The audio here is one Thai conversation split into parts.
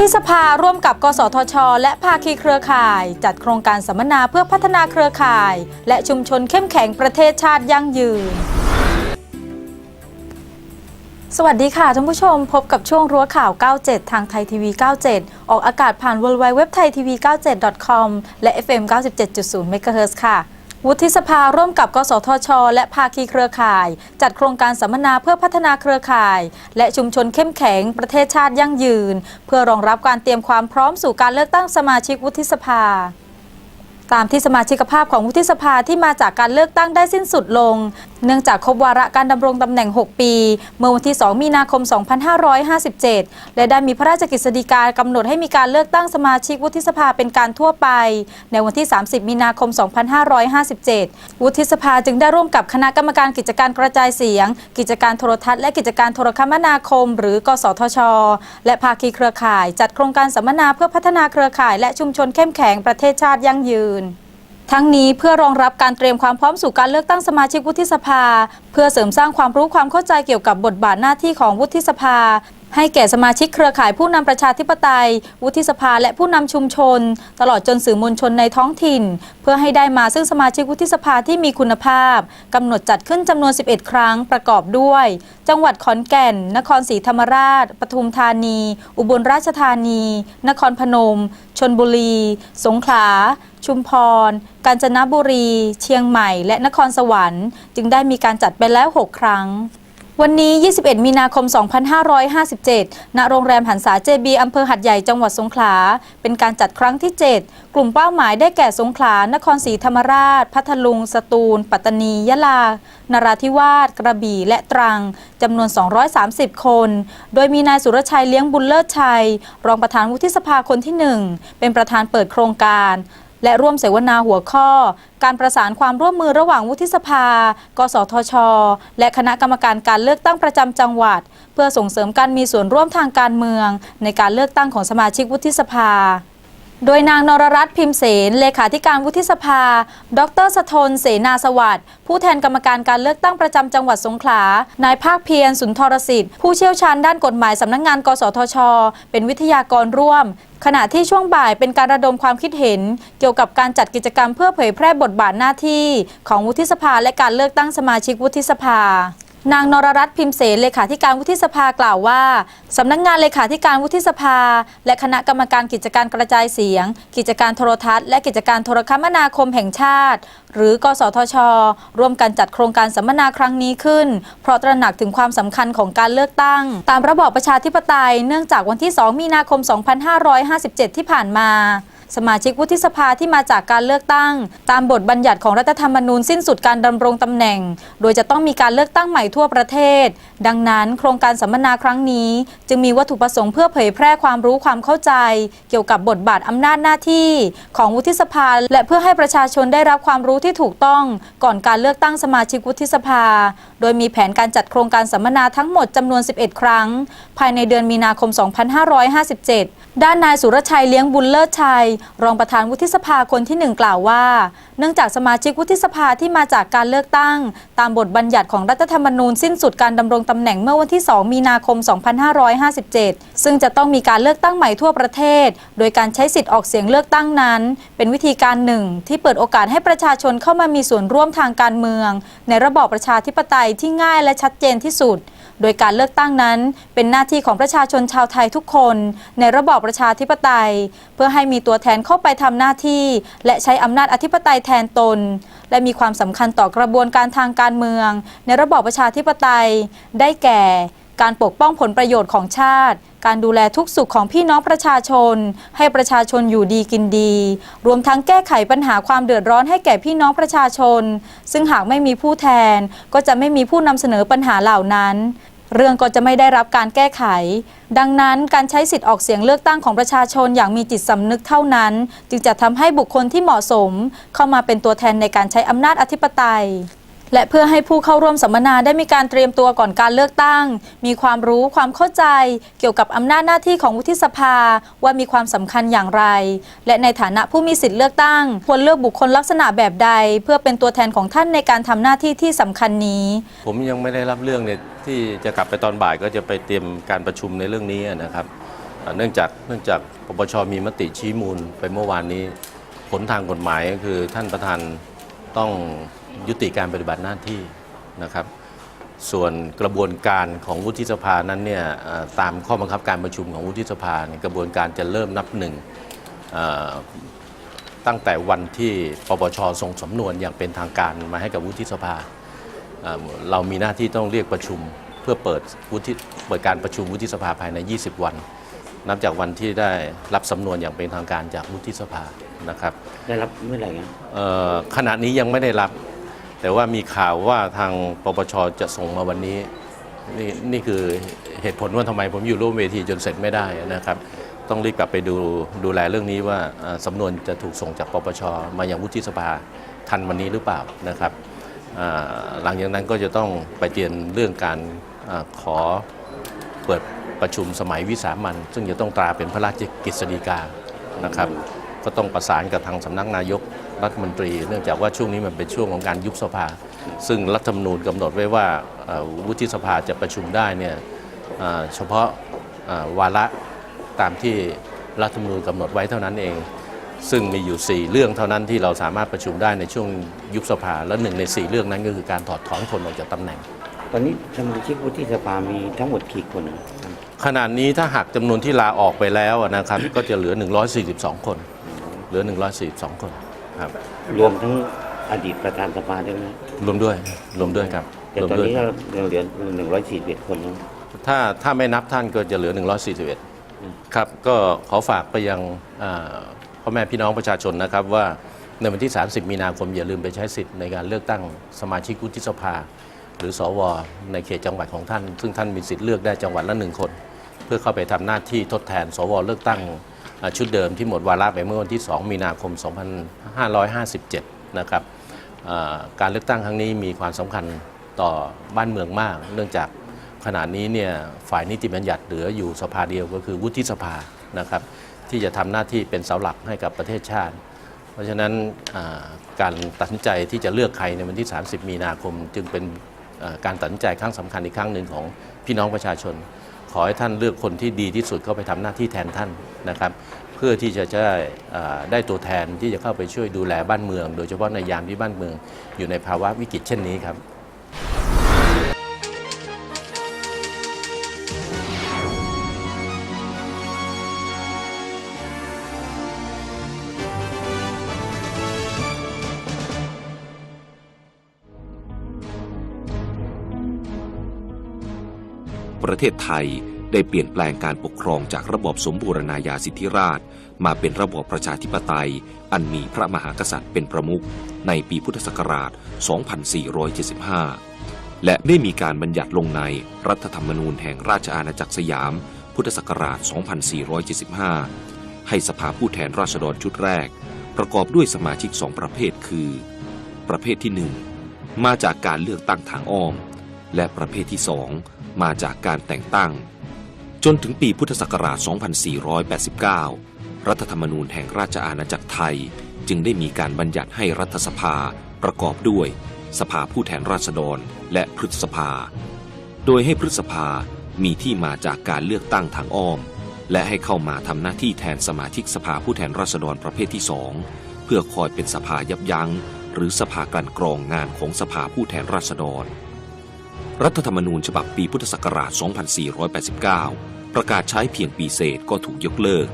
ฒิสภาร่วมกับ กสทช และภาคีเครือข่าย จัดโครงการสัมมนาเพื่อพัฒนาเครือข่าย และชุมชนเข้มแข็งประเทศชาติยั่งยืน สวัสดีค่ะท่านผู้ชมพบกับช่วงรั้วข่าว 97 ทางไทยทีวี 97 ออกอากาศผ่าน w w w t h a i t v 9 7 com และ FM 97.0 MHz ค่ะ วุฒิสภาร่วมกับ กสทช และภาคีเครือข่าย จัดโครงการสัมมนาเพื่อพัฒนาเครือข่าย และชุมชนเข้มแข็ง ประเทศชาติยั่งยืน เพื่อรองรับการเตรียมความพร้อมสู่การเลือกตั้งสมาชิกวุฒิสภาตามที่สมาชิกภาพของวุฒิสภาที่มาจากการเลือกตั้งได้สิ้นสุดลง เนื่องจากครบวาระการดำรงตำแหน่ง 6 ปี เมื่อวันที่ 2 มีนาคม 2557 และได้มีพระราชกฤษฎีกากำหนดให้มีการเลือกตั้งสมาชิกวุฒิสภาเป็นการทั่วไป ในวันที่ 30 มีนาคม 2557 วุฒิสภาจึงได้ร่วมกับคณะกรรมการกิจการกระจายเสียง กิจการโทรทัศน์และกิจการโทรคมนาคม หรือ กสทช และภาคีเครือข่าย จัดโครงการสัมมนาเพื่อพัฒนาเครือข่าย และชุมชนเข้มแข็งประเทศชาติยั่งยืน ทั้งนี้เพื่อรองรับการเตรียมความพร้อมสู่การเลือกตั้งสมาชิกวุฒิสภา เพื่อเสริมสร้างความรู้ความเข้าใจเกี่ยวกับบทบาทหน้าที่ของวุฒิสภา ให้แก่สมาชิกเครือข่ายผู้นำประชาธิปไตย วุฒิสภาและผู้นำชุมชน ตลอดจนสื่อมวลชนในท้องถิ่น เพื่อให้ได้มาซึ่งสมาชิกวุฒิสภาที่มีคุณภาพกำหนดจัดขึ้นจำนวน 11 ครั้งประกอบด้วย จังหวัดขอนแก่น นครศรีธรรมราช ปทุมธานี อุบลราชธานี นครพนม ชนบุรี สงขลาชุมพร กาญจนบุรี เชียงใหม่ และนครสวรรค์ จึงได้มีการจัดไปแล้ว 6 ครั้ง วันนี้ 21 มีนาคม 2557 ณ โรงแรมหันษาเจบีอำเภอหัดใหญ่ จังหวัดสงขลา เป็นการจัดครั้งที่ 7 กลุ่มเป้าหมายได้แก่สงขลา นครศรีธรรมราช พัทลุง สตูล ปัตตานี ยะลา นราธิวาส กระบี่ และตรัง จำนวน 230 คน โดยมีนายสุรชัยเลี้ยงบุญเลิศชัย รองประธานวุฒิสภาคนที่ 1 เป็นประธานเปิดโครงการ และร่วมเสวนาหัวข้อ การประสานความร่วมมือระหว่างวุฒิสภา กสทช และคณะกรรมการการเลือกตั้งประจำจังหวัด เพื่อส่งเสริมการมีส่วนร่วมทางการเมือง ในการเลือกตั้งของสมาชิกวุฒิสภา โดยนางนรรัตน์พิมเสนเลขาธิการวุฒิสภา ดรสะทนเสนาสวัสดิ์ผู้แทนกรรมการการเลือกตั้งประจำจังหวัดสงขลา นายภาคเพียรสุนทรสิทธิ์ ผู้เชี่ยวชาญด้านกฎหมายสำนักงงาน กสทช เป็นวิทยากรร่วม ขณะที่ช่วงบ่ายเป็นการระดมความคิดเห็น เกี่ยวกับการจัดกิจกรรมเพื่อเผยแพร่บทบาทหน้าที่ ของวุฒิสภาและการเลือกตั้งสมาชิกวุฒิสภา นางนรรัตน์พิมเสนเลขาธิการวุฒิสภากล่าวว่า สำนักงานเลขาธิการวุฒิสภา และคณะกรรมการกิจการกระจายเสียง กิจการโทรทัศน์และกิจการโทรคมนาคมแห่งชาติ หรือกสทช ร่วมกันจัดโครงการสัมมนาครั้งนี้ขึ้น เพราะตระหนักถึงความสำคัญของการเลือกตั้ง ตามระบอบประชาธิปไตยเนื่องจากวันที่ 2 มีนาคม 2557 ที่ผ่านมา สมาชิกวุฒิสภาที่มาจากการเลือกตั้ง ตามบทบัญญัติของรัฐธรรมนูญสิ้นสุดการดำรงตำแหน่ง โดยจะต้องมีการเลือกตั้งใหม่ทั่วประเทศ ดังนั้น โครงการสัมมนาครั้งนี้ จึงมีวัตถุประสงค์เพื่อเผยแพร่ความรู้ความเข้าใจ เกี่ยวกับบทบาทอำนาจหน้าที่ ของวุฒิสภา และเพื่อให้ประชาชนได้รับความรู้ที่ถูกต้อง ก่อนการเลือกตั้งสมาชิกวุฒิสภา โดยมีแผนการจัดโครงการสัมมนาทั้งหมดจำนวน 11 ครั้ง ภายในเดือนมีนาคม 2557 ด้านนายสุรชัยเลี้ยงบุญเลิศชัย รองประธานวุฒิสภาคนที่หนึ่งกล่าวว่า เนื่องจากสมาชิกวุฒิสภาที่มาจากการเลือกตั้ง ตามบทบัญญัติของรัฐธรรมนูญสิ้นสุดการดำรงตำแหน่งเมื่อวันที่ 2 มีนาคม 2557 ซึ่งจะต้องมีการเลือกตั้งใหม่ทั่วประเทศ โดยการใช้สิทธิ์ออกเสียงเลือกตั้งนั้น เป็นวิธีการหนึ่ง ที่เปิดโอกาสให้ประชาชนเข้ามามีส่วนร่วมทางการเมือง ในระบอบประชาธิปไตยที่ง่ายและชัดเจนที่สุด โดยการเลือกตั้งนั้น เป็นหน้าที่ของประชาชนชาวไทยทุกคน ในระบอบประชาธิปไตย เพื่อให้มีตัวแทนเข้าไปทำหน้าที่ และใช้อำนาจอธิปไตยแทนตน และมีความสำคัญต่อกระบวนการทางการเมือง ในระบอบประชาธิปไตย ได้แก่การปกป้องผลประโยชน์ของชาติ การดูแลทุกสุขของพี่น้องประชาชน ให้ประชาชนอยู่ดีกินดี รวมทั้งแก้ไขปัญหาความเดือดร้อนให้แก่พี่น้องประชาชน ซึ่งหากไม่มีผู้แทนก็จะไม่มีผู้นำเสนอปัญหาเหล่านั้น เรื่องก็จะไม่ได้รับการแก้ไข ดังนั้นการใช้สิทธิ์ออกเสียงเลือกตั้งของประชาชนอย่างมีจิตสำนึกเท่านั้น จึงจะทำให้บุคคลที่เหมาะสม เข้ามาเป็นตัวแทนในการใช้อำนาจอธิปไตย และเพื่อให้ผู้เข้าร่วมสัมมนาได้มีการเตรียมตัวก่อนการเลือกตั้ง มีความรู้ความเข้าใจ เกี่ยวกับอำนาจหน้าที่ของวุฒิสภา ว่ามีความสำคัญอย่างไร และในฐานะผู้มีสิทธิ์เลือกตั้ง ควรเลือกบุคคลลักษณะแบบใด เพื่อเป็นตัวแทนของท่านในการทำหน้าที่ที่สำคัญนี้ ผมยังไม่ได้รับเรื่องเนี่ยที่จะกลับไปตอนบ่ายก็จะไปเตรียมการประชุมในเรื่องนี้นะครับเอ่อเนื่องจากเนื่องจากปปชมีมติชี้มูลไปเมื่อวานนี้ ผลทางกฎหมายก็คือท่านประธานต้อง ยุติการปฏิบัติหน้าที่นะครับ ส่วนกระบวนการของวุฒิสภานั้นเนี่ยเอ่อตามข้อบังคับการประชุมของวุฒิสภาเนี่ยกระบวนการจะเริ่มนับหนึ่งเอ่อตั้งแต่วันที่ปปชส่งสำนวนอย่างเป็นทางการมาให้กับวุฒิสภาเอ่อเรามีหน้าที่ต้องเรียกประชุมเพื่อเปิดวุฒิเปิดการประชุมวุฒิสภาภายใน 20 วัน นับจากวันที่ได้รับสำนวนอย่างเป็นทางการจากวุฒิสภานะครับ ได้รับเมื่อไหร่ครับเอ่อขณะนี้ยังไม่ได้รับ แต่ว่ามีข่าวว่าทางปปชจะส่งมาวันนี้ นี่นี่คือเหตุผลว่าทำไมผมอยู่ร่วมเวทีจนเสร็จไม่ได้นะครับ ต้องรีบกลับไปดูดูแลเรื่องนี้ว่าสำนวนจะถูกส่งจากปปชมาอยังวุฒิสภาทันวันนี้หรือเปล่านะครับหลังจากนั้นก็จะต้องไปเตรียมเรื่องการอขอเปิดประชุมสมัยวิสามันซึ่งจะต้องตราเป็นพระราชกฤษฎีกานะครับ ก็ต้องประสานกับทางสำนักนายก รัฐมนตรี เนื่องจากว่าช่วงนี้มันเป็นช่วงของการยุบสภา ซึ่งรัฐธรรมนูญกำหนดไว้ว่าเอ่อวุฒิสภาจะประชุมได้เนี่ยเอ่อเฉพาะเอ่อวาระตามที่รัฐธรรมนูญกำหนดไว้เท่านั้นเอง ซึ่งมีอยู่ 4 เรื่องเท่านั้นที่เราสามารถประชุมได้ในช่วงยุบสภา และหนึ่งใน 4 เรื่องนั้นก็คือการถอดถอนคนออกจากตำแหน่ง ตอนนี้สมาชิกวุฒิสภามีทั้งหมดกี่คนนะครับขณะนี้ถ้าหากจำนวนที่ลาออกไปแล้วนะครับ ก็จะเหลือ 142 คน เหลือ 142 คน ครับ รวมทั้งอดีตประธานสภาด้วยไหมรวมด้วยรวมด้วยครับแต่รวมตอนด้วยนี้เรายังเหลือหนึ่งร้อยสี่สิบคนแล้ว ถ้าถ้าไม่นับท่านก็จะเหลือ 141 ครับ ก็ขอฝากไปยังอ่าพ่อแม่พี่น้องประชาชนนะครับ ว่าในวันที่ 30 มีนาคมอย่าลืมไปใช้สิทธิ์ในการเลือกตั้งสมาชิกวุฒิสภา หรือสว ในเขตจังหวัดของท่าน ซึ่งท่านมีสิทธิ์เลือกได้จังหวัดละหนึ่งคน เพื่อเข้าไปทำหน้าที่ทดแทน สว เลือกตั้งอ่า ชุดเดิมที่หมดวาระไปเมื่อวันที่ 2 มีนาคม 2557 นะครับการเลือกตั้งครั้งนี้มีความสำคัญต่อบ้านเมืองมาก เนื่องจากขณะนี้เนี่ยฝ่ายนิติบัญญัติเหลืออยู่สภาเดียวก็คือวุฒิสภานะครับที่จะทำหน้าที่เป็นเสาหลักให้กับประเทศชาติ เพราะฉะนั้นการตัดสินใจที่จะเลือกใครในวันที่ 30 มีนาคม จึงเป็นการตัดสินใจครั้งสำคัญอีกครั้งหนึ่งของพี่น้องประชาชน ขอให้ท่านเลือกคนที่ดีที่สุดเข้าไปทำหน้าที่แทนท่านนะครับ เพื่อที่จะได้ได้ตัวแทนที่จะเข้าไปช่วยดูแลบ้านเมือง โดยเฉพาะในยามที่บ้านเมือง อยู่ในภาวะวิกฤตเช่นนี้ครับ ประเทศไทยได้เปลี่ยนแปลงการปกครองจากระบอบสมบูรณาญาสิทธิราช มาเป็นระบอบประชาธิปไตย อันมีพระมหากษัตริย์เป็นประมุขในปีพุทธศักราช 2475 และได้มีการบัญญัติลงในรัฐธรรมนูญแห่งราชอาณาจักรสยาม พุทธศักราช 2475 ให้สภาผู้แทนราษฎรชุดแรก ประกอบด้วยสมาชิกสองประเภทคือ ประเภทที่หนึ่งมาจากการเลือกตั้งทางอ้อม และประเภทที่สอง มาจากการแต่งตั้ง จนถึงปีพุทธศักราช 2489 รัฐธรรมนูญแห่งราชอาณาจักรไทย จึงได้มีการบัญญัติให้รัฐสภาประกอบด้วย สภาผู้แทนราษฎรและพฤษภา โดยให้พฤษภามีที่มาจากการเลือกตั้งทางอ้อม และให้เข้ามาทำหน้าที่แทนสมาชิกสภาผู้แทนราษฎรประเภทที่สองเพื่อคอยเป็นสภายับยั้งหรือสภากันกรองงานของสภาผู้แทนราษฎร รัฐธรรมนูญฉบับปีพุทธศักราช 2489 ประกาศใช้เพียงปีเศษก็ถูกยกเลิก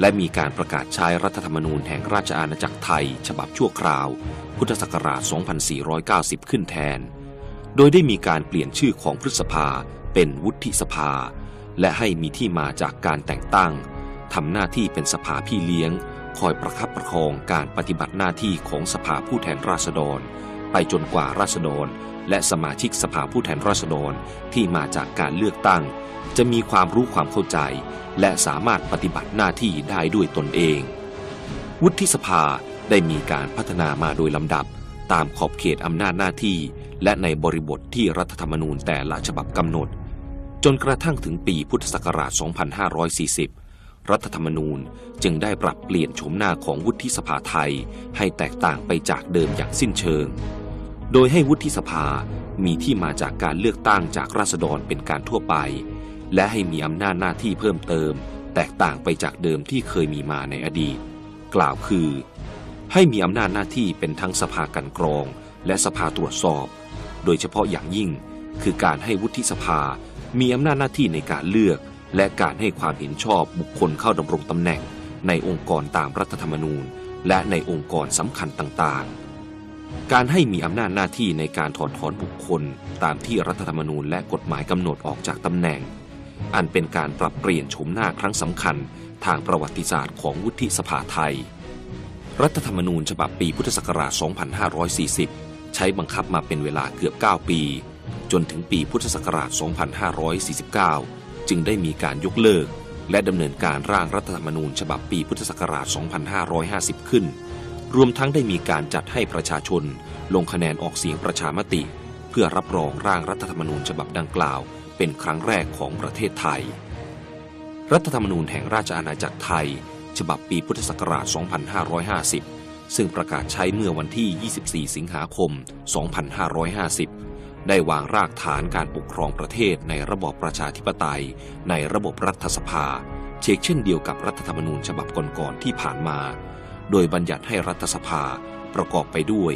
และมีการประกาศใช้รัฐธรรมนูญแห่งราชอาณาจักรไทย ฉบับชั่วคราว พุทธศักราช 2490 ขึ้นแทน โดยได้มีการเปลี่ยนชื่อของพฤษภาเป็นวุฒิสภา และให้มีที่มาจากการแต่งตั้งทำหน้าที่เป็นสภาพี่เลี้ยง คอยประคับประคองการปฏิบัติหน้าที่ของสภาผู้แทนราษฎร ไปจนกว่าราษฎร และสมาชิกสภาผู้แทนราษฎรที่มาจากการเลือกตั้ง จะมีความรู้ความเข้าใจ และสามารถปฏิบัติหน้าที่ได้ด้วยตนเอง วุฒิสภาได้มีการพัฒนามาโดยลำดับ ตามขอบเขตอำนาจหน้าที่ และในบริบทที่รัฐธรรมนูญแต่ละฉบับกำหนด จนกระทั่งถึงปีพุทธศักราช 2540 รัฐธรรมนูญจึงได้ปรับเปลี่ยนโฉมหน้าของวุฒิสภาไทย ให้แตกต่างไปจากเดิมอย่างสิ้นเชิง โดยให้วุฒิสภามีที่มาจากการเลือกตั้งจากราษฎรเป็นการทั่วไป และให้มีอำนาจหน้าที่เพิ่มเติม แตกต่างไปจากเดิมที่เคยมีมาในอดีต กล่าวคือ ให้มีอำนาจหน้าที่เป็นทั้งสภากันกรอง และสภาตรวจสอบ โดยเฉพาะอย่างยิ่ง คือการให้วุฒิสภา มีอำนาจหน้าที่ในการเลือก และการให้ความเห็นชอบบุคคลเข้าดำรงตำแหน่ง ในองค์กรตามรัฐธรรมนูญ และในองค์กรสำคัญต่างๆ การให้มีอำนาจหน้าที่ในการถอดถอนบุคคล ตามที่รัฐธรรมนูญและกฎหมายกำหนดออกจากตำแหน่ง อันเป็นการปรับเปลี่ยนโฉมหน้าครั้งสำคัญทางประวัติศาสตร์ของวุฒิสภาไทย รัฐธรรมนูญฉบับปีพุทธศักราช 2540 ใช้บังคับมาเป็นเวลาเกือบ 9 ปี จนถึงปีพุทธศักราช 2549 จึงได้มีการยกเลิก และดำเนินการร่างรัฐธรรมนูญฉบับปีพุทธศักราช 2550 ขึ้น รวมทั้งได้มีการจัดให้ประชาชน ลงคะแนนออกเสียงประชามติ เพื่อรับรองร่างรัฐธรรมนูญฉบับดังกล่าว เป็นครั้งแรกของประเทศไทย รัฐธรรมนูญแห่งราชอาณาจักรไทย ฉบับปีพุทธศักราช 2550 ซึ่งประกาศใช้เมื่อวันที่ 24 สิงหาคม 2550ได้วางรากฐานการปกครองประเทศในระบอบประชาธิปไตย ในระบบรัฐสภา เชกเช่นเดียวกับรัฐธรรมนูญฉบับก่อนๆที่ผ่านมา โดยบัญญัติให้รัฐสภาประกอบไปด้วย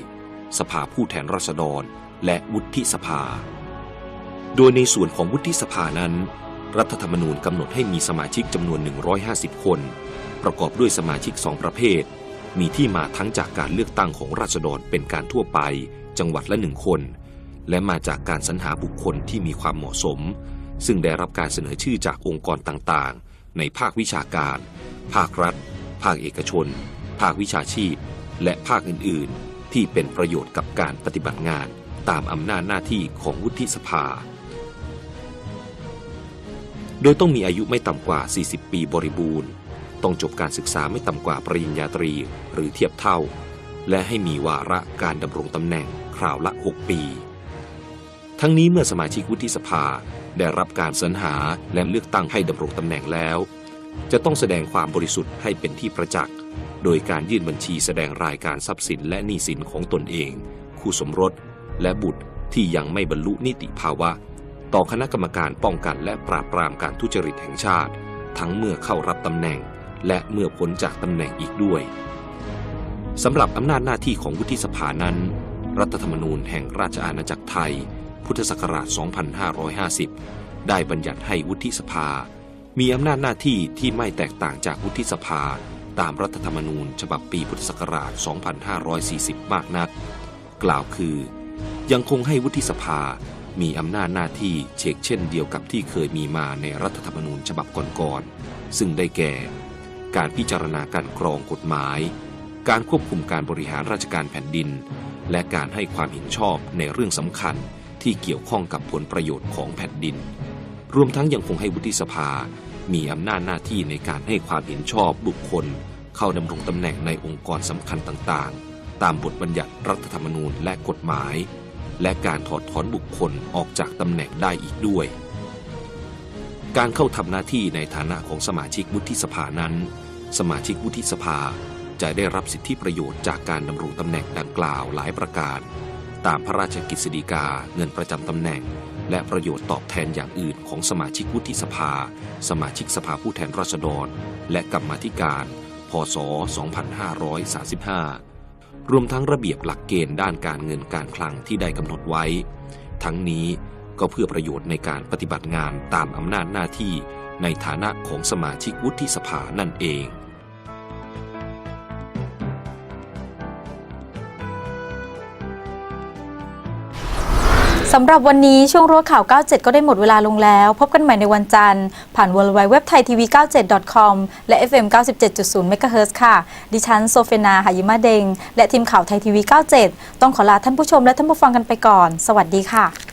สภาผู้แทนราษฎร และวุฒิสภา โดยในส่วนของวุฒิสภานั้น รัฐธรรมนูญกำหนดให้มีสมาชิกจำนวน 150 คน ประกอบด้วยสมาชิกสองประเภท มีที่มาทั้งจากการเลือกตั้งของราษฎรเป็นการทั่วไป จังหวัดละหนึ่งคน และมาจากการสรรหาบุคคลที่มีความเหมาะสม ซึ่งได้รับการเสนอชื่อจากองค์กรต่างๆ ในภาควิชาการ ภาครัฐ ภาคเอกชน ภาควิชาชีพ และภาคอื่น ๆ ที่เป็นประโยชน์กับการปฏิบัติงานตามอำนาจหน้าที่ของวุฒิสภา โดยต้องมีอายุไม่ต่ำกว่า 40 ปีบริบูรณ์ ต้องจบการศึกษาไม่ต่ำกว่าปริญญาตรีหรือเทียบเท่า และให้มีวาระการดำรงตำแหน่งคราวละ 6 ปี ทั้งนี้เมื่อสมาชิกวุฒิสภาได้รับการสรรหาและเลือกตั้งให้ดำรงตำแหน่งแล้ว จะต้องแสดงความบริสุทธิ์ให้เป็นที่ประจักษ์ โดยการยื่นบัญชีแสดงรายการทรัพย์สินและหนี้สินของตนเอง คู่สมรส และบุตรที่ยังไม่บรรลุนิติภาวะ ต่อคณะกรรมการป้องกันและปราบปรามการทุจริตแห่งชาติ ทั้งเมื่อเข้ารับตำแหน่ง และเมื่อพ้นจากตำแหน่งอีกด้วยสำหรับอำนาจหน้าที่ของวุฒิสภานั้น รัฐธรรมนูญแห่งราชอาณาจักรไทย พุทธศักราช 2550 ได้บัญญัติให้วุฒิสภา มีอำนาจหน้าที่ที่ไม่แตกต่างจากวุฒิสภา ตามรัฐธรรมนูญฉบับปีพุทธศักราช 2540 มากนัก กล่าวคือ ยังคงให้วุฒิสภามีอำนาจหน้าที่เชกเช่นเดียวกับที่เคยมีมาในรัฐธรรมนูญฉบับก่อนๆ ซึ่งได้แก่ การพิจารณาการกรองกฎหมาย การควบคุมการบริหารราชการแผ่นดิน และการให้ความเห็นชอบในเรื่องสำคัญที่เกี่ยวข้องกับผลประโยชน์ของแผ่นดิน รวมทั้งยังคงให้วุฒิสภามีอำนาจหน้าที่ในการให้ความเห็นชอบบุคคล เข้าดำรงตำแหน่งในองค์กรสำคัญต่างๆ ตามบทบัญญัติรัฐธรรมนูญและกฎหมาย และการถอดถอนบุคคลออกจากตำแหน่งได้อีกด้วย การเข้าทำหน้าที่ในฐานะของสมาชิกวุฒิสภานั้น สมาชิกวุฒิสภาจะได้รับสิทธิประโยชน์จากการดำรงตำแหน่งดังกล่าวหลายประการ ตามพระราชกฤษฎีกาเงินประจำตำแหน่ง และประโยชน์ตอบแทนอย่างอื่นของสมาชิกวุฒิสภา สมาชิกสภาผู้แทนราษฎร และกรรมธิการ พศ 2535 รวมทั้งระเบียบหลักเกณฑ์ด้านการเงินการคลังที่ได้กำหนดไว้ ทั้งนี้ก็เพื่อประโยชน์ในการปฏิบัติงานตามอำนาจหน้าที่ในฐานะของสมาชิกวุฒิสภานั่นเอง สำหรับวันนี้ช่วงรั้วข่าว 97 ก็ได้หมดเวลาลงแล้ว พบกันใหม่ในวันจันทร์ ผ่าน w w w t h a i t v 9 7 com และ FM 97.0 MHz ค่ะ ดิฉันโซเฟนาหายิมาเดง และทีมข่าวไทยทีวี 97 ต้องขอลาท่านผู้ชมและท่านผู้ฟังกันไปก่อน สวัสดีค่ะ